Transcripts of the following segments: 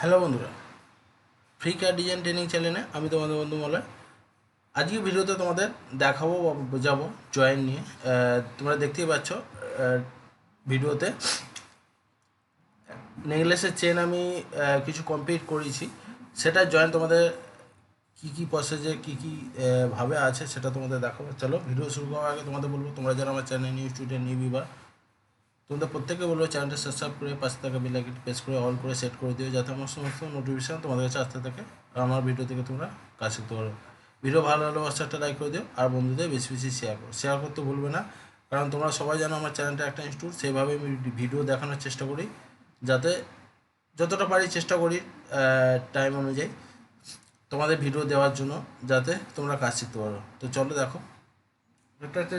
Hello বন্ধুরা free কার design training চ্যানেলে আমি তোমাদের বন্ধু বলে আজকে ভিডিওতে তোমাদের দেখাবো বা বোঝাবো জয়েন নিয়ে। তোমরা দেখতেই পাচ্ছ ভিডিওতে। নেকলেসের চেন আমি কিছু কমপ্লিট করেছি। সেটা জয়েন তোমাদের কী কী প্রসেসে কী কী ভাবে আছে সেটা তোমাদের দেখাবো। চলো, ভিডিও শুরু করার আগে তোমাদের বলব, তোমরা যারা আমার channel new student new viewer তোমাদের প্রত্যেকে বলব চ্যানেলটা সাবস্ক্রাইব করে পাশে থাকা বেল আইকনটি প্রেস করে অল করে সেট করে দিও, যাতে আমার সমস্ত নোটিফিকেশন তোমাদের কাছে আসতে থাকে আর আমার ভিডিও থেকে তোমরা কাজ শিখতে পারো। ভিডিও ভালো অবশ্যই একটা লাইক করে দিও আর বন্ধুদের বেশি বেশি শেয়ার করো। শেয়ার করতে ভুলবে না, কারণ তোমরা সবাই জানো আমার চ্যানেলটা একটা ইনস্টিটিউট সেইভাবে আমি ভিডিও দেখানোর চেষ্টা করি, যাতে যতটা পারি চেষ্টা করি টাইম অনুযায়ী তোমাদের ভিডিও দেওয়ার জন্য, যাতে তোমরা কাজ শিখতে পারো। তো চলো দেখো, একটা একটা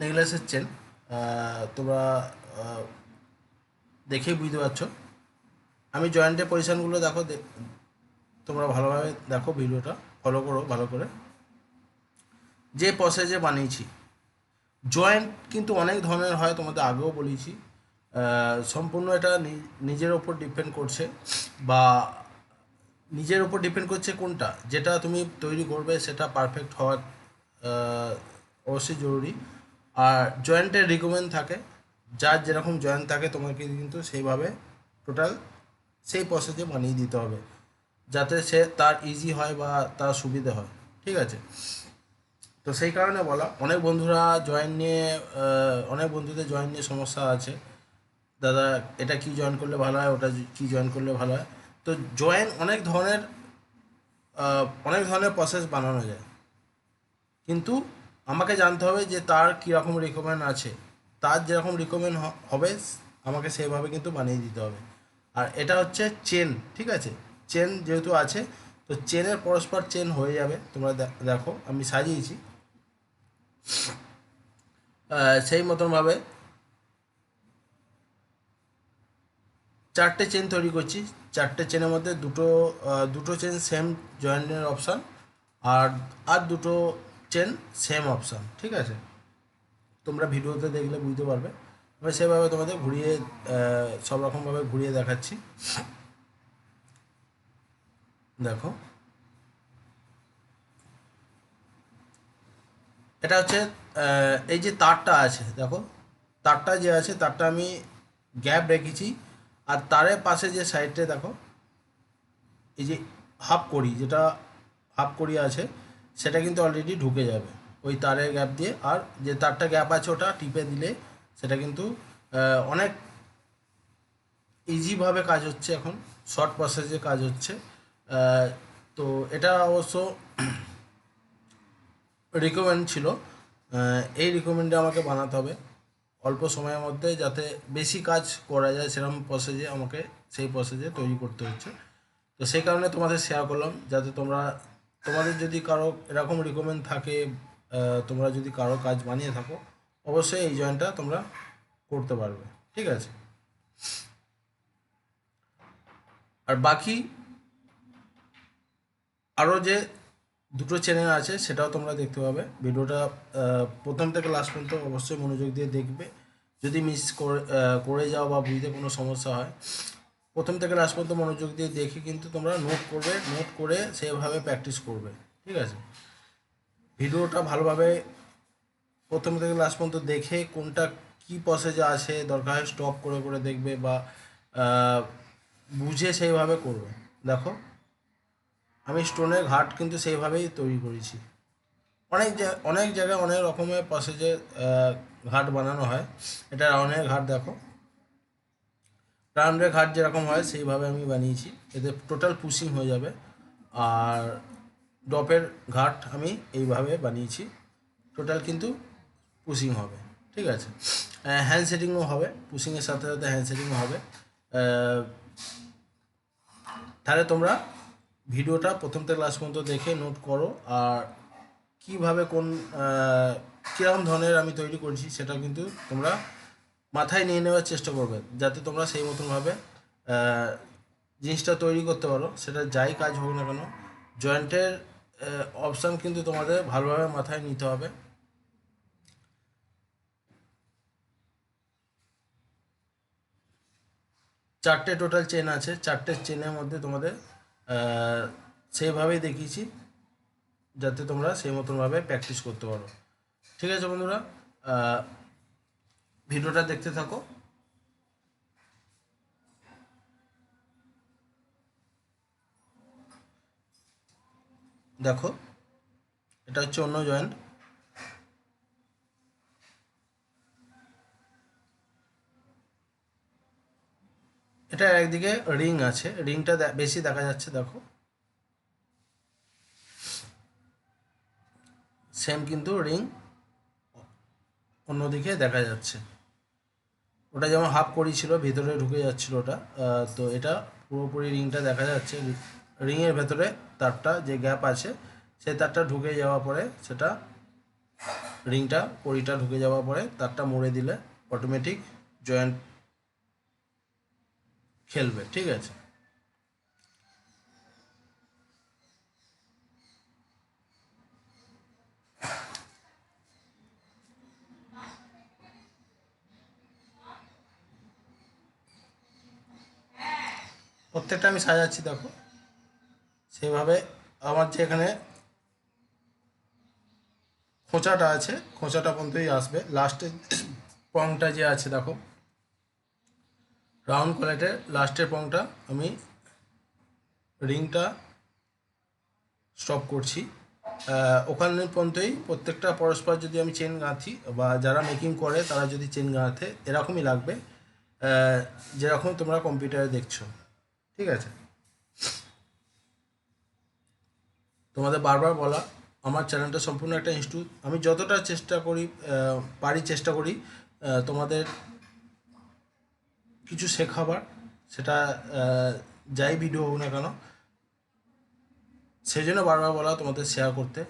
নেকলেসের চেন তোমরা দেখেই বুঝতে পারছ। আমি জয়েন্টের পজিশানগুলো দেখো তোমরা ভালোভাবে দেখো ভিডিওটা ফলো করো ভালো করে। যে প্রসেসে বানিয়েছি জয়েন্ট কিন্তু অনেক ধরনের হয়, তোমাদের আগেও বলেছি। সম্পূর্ণ এটা নিজের ওপর ডিপেন্ড করছে, বা নিজের ওপর ডিপেন্ড করছে কোনটা, যেটা তুমি তৈরি করবে, সেটা পারফেক্ট হওয়ার অবশ্যই জরুরি। আর জয়েন্টের রিকমেন্ড থাকে। যার যেরকম জয়েন্ট থাকে, তোমাকে কিন্তু সেইভাবে টোটাল সেই প্রসেসে বানিয়ে দিতে হবে। যাতে সে তার ইজি হয় বা তার সুবিধে হয়। ঠিক আছে? তো সেই কারণে বলা, অনেক বন্ধুরা জয়েন নিয়ে অনেক বন্ধুদের জয়েন নিয়ে সমস্যা আছে। দাদা, এটা কি জয়েন করলে ভালো হয়? ওটা কি জয়েন করলে ভালো হয়? তো জয়েন অনেক ধরনের অনেক ধরনের প্রসেস বানানো যায়। কিন্তু আমাকে জানতে হবে যে তার কীরকম রিকমেন্ড আছে। তার যেরকম রিকমেন্ড হবে, আমাকে সেইভাবে কিন্তু বানিয়ে দিতে হবে। আর এটা হচ্ছে চেন ঠিক আছে? চেন যেহেতু আছে, তো চেনের পরস্পর চেন হয়ে যাবে। তোমরা দেখো, আমি সাজিয়েছি। সেই মতনভাবে চারটে চেন তৈরি করছি। চারটে চেনের মধ্যে দুটো দুটো চেন সেম জয়েন্টের অপশান আর আর দুটো চেন সেম অপশান ঠিক আছে? তোমরা ভিডিওতে দেখলে বুঝতে পারবে। আমি সেভাবে তোমাদের ঘুরিয়ে সব রকমভাবে ঘুরিয়ে দেখাচ্ছি। দেখো। এটা হচ্ছে এই যে তারটা আছে, দেখো। তারটা যে আছে, তারটা আমি গ্যাপ রেখেছি। আর তারের পাশে যে সাইডটা দেখো, এই যে হাফ করি যেটা হাফ করি আছে সেটা কিন্তু অলরেডি ঢুকে যাবে। ওই তারের গ্যাপ দিয়ে। আর যে তারটা গ্যাপ আছে ওটা টিপে দিলে সেটা কিন্তু অনেক ইজিভাবে কাজ হচ্ছে এখন। শর্ট প্রসেসে কাজ হচ্ছে। তো এটা অবশ্য রিকমেন্ড ছিল। এই রিকমেন্ডে আমাকে বানাতে হবে। অল্প সময়ের মধ্যে যাতে বেশি কাজ করা যায় সেরকম প্রসেসে আমাকে সেই প্রসেসে তৈরি করতে হচ্ছে। তো সেই কারণে তোমাদের শেয়ার করলাম। যাতে তোমরা তোমাদের যদি কারও এরকম রিকমেন্ড থাকে তোমরা যদি কারও কাজ বানিয়ে থাকো, অবশ্যই এই জয়েন্টটা তোমরা করতে পারবে। ঠিক আছে? আর বাকি আরও যে দুটো চ্যানেল আছে, সেটাও তোমরা দেখতে পাবে। ভিডিওটা প্রথম থেকে লাস্ট পর্যন্ত অবশ্যই মনোযোগ দিয়ে দেখবে। যদি মিস করে যাও বা বুঝতে কোনো সমস্যা হয় প্রথম থেকে লাস্ট পর্যন্ত মনোযোগ দিয়ে দেখে কিন্তু তোমরা নোট করবে নোট করে সেভাবে প্র্যাকটিস করবে, ঠিক আছে? ভিডিওটা ভালোভাবে প্রথম থেকে লাস্ট পর্যন্ত দেখে কোনটা কি প্রসেসে আছে, দরকার হয় স্টপ করে করে দেখবে বা বুঝে সেইভাবে করবে। দেখো, আমি স্টোনের ঘাট কিন্তু সেইভাবেই তৈরি করেছি। অনেক অনেক জায়গায় অনেক রকমের প্রসেসে ঘাট বানানো হয়। এটা রাউন্ডের ঘাট, দেখো। রাউন্ডের ঘাট যেরকম হয়, সেইভাবে আমি বানিয়েছি। এতে টোটাল পুশিং হয়ে যাবে। আর ডপের ঘাট আমি এইভাবে বানিয়েছি। টোটাল কিন্তু পুশিং হবে, ঠিক আছে? হ্যান্ড সেটিংও হবে পুশিংয়ের সাথে সাথে হ্যান্ড সেটিংও হবে। তাহলে তোমরা ভিডিওটা প্রথম থেকে লাস্ট পর্যন্ত দেখে নোট করো। আর কীভাবে কোন কীরকম ধরনের আমি তৈরি করছি সেটা কিন্তু তোমরা মাথায় নিয়ে নেওয়ার চেষ্টা করবে, যাতে তোমরা সেই মতনভাবে জিনিসটা তৈরি করতে পারো। সেটা যাই কাজ হোক না কেন, জয়েন্টের অপশান কিন্তু তোমাদের ভালোভাবে মাথায় নিতে হবে। চারটে টোটাল চেন আছে, চারটে চেনের মধ্যে তোমাদের সেইভাবেই দেখিয়েছি, যাতে তোমরা সেই মতনভাবে প্র্যাকটিস করতে পারো। ঠিক আছে বন্ধুরা ভিডিওটা দেখতে থাকো। দেখো, এটা হচ্ছে অন্য জয়েন্ট। এটা একদিকে রিং আছে, রিংটা বেশি দেখা যাচ্ছে, দেখো। সেম কিন্তু রিং অন্যদিকে দেখা যাচ্ছে। ওটা যেমন হাফ করি ছিল, ভিতরে ঢুকে যাচ্ছিল ওটা। তো এটা পুরোপুরি রিংটা দেখা যাচ্ছে। রিংয়ের ভেতরে তারটা যে গ্যাপ আছে সেই তারটা ঢুকে যাওয়ার পরে সেটা রিংটা, পরিটা ঢুকে যাওয়ার পরে তারটা মুড়ে দিলে অটোমেটিক জয়েন্ট খেলবে, ঠিক আছে? প্রত্যেকটা আমি সাজাচ্ছি, দেখো। সেভাবে আমার যে এখানে খোঁচাটা আছে, খোঁচাটা পর্যন্তই আসবে। লাস্টে পংটা যে আছে, দেখো। রাউন্ড কোয়ালিটির লাস্টের পংটা আমি রিংটা স্টপ করছি। ওখানে পর্যন্তই প্রত্যেকটা পরস্পর যদি আমি চেন গাঁথি বা যারা মেকিং করে, তারা যদি চেন গাঁথে, এরকমই লাগবে। যেরকম তোমরা কম্পিউটারে দেখছ। ঠিক আছে? তোমাদের বারবার বলা, আমার চ্যানেলটা সম্পূর্ণ একটা ইনস্টিটিউট আমি যতটা চেষ্টা করি পারি চেষ্টা করি তোমাদের কিছু শেখাবার, সেটা যাই ভিডিও হোক না কেন সেই জন্য বারবার বলা তোমাদের শেয়ার করতে।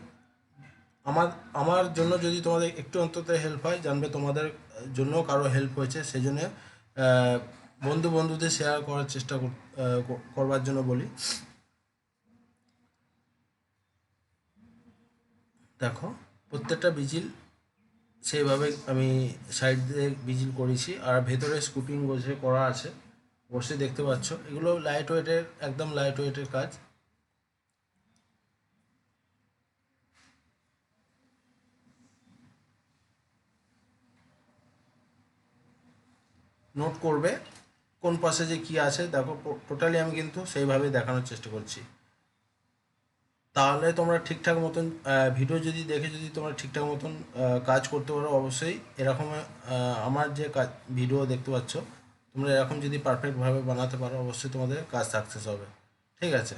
আমার আমার জন্য যদি তোমাদের একটু অন্তত হেল্প হয়, জানবে তোমাদের জন্য কারও হেল্প হয়েছে সেই জন্য বন্ধু বন্ধুদের শেয়ার করার চেষ্টা করবার জন্য বলি। দেখো, প্রত্যেকটা বিজিল সেইভাবে আমি সাইড দিয়ে বিজিল করেছি। আর ভেতরে স্কুপিং বসে করা আছে, বসে দেখতে পাচ্ছ। এগুলো লাইট ওয়েটের একদম লাইট ওয়েটের কাজ। নোট করবে। কোন পাশে যে কী আছে, দেখো টোটালি আমি কিন্তু সেইভাবে দেখানোর চেষ্টা করছি। তাহলে তোমরা ঠিকঠাক মতন ভিডিও যদি দেখে যদি তোমরা ঠিকঠাক মতন কাজ করতে পারো, অবশ্যই এরকম আমার যে কাজ ভিডিও দেখতে পাচ্ছ, তোমরা এরকম যদি পারফেক্টভাবে বানাতে পারো, অবশ্যই তোমাদের কাজ সাকসেস হবে। ঠিক আছে?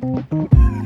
Mm-hmm.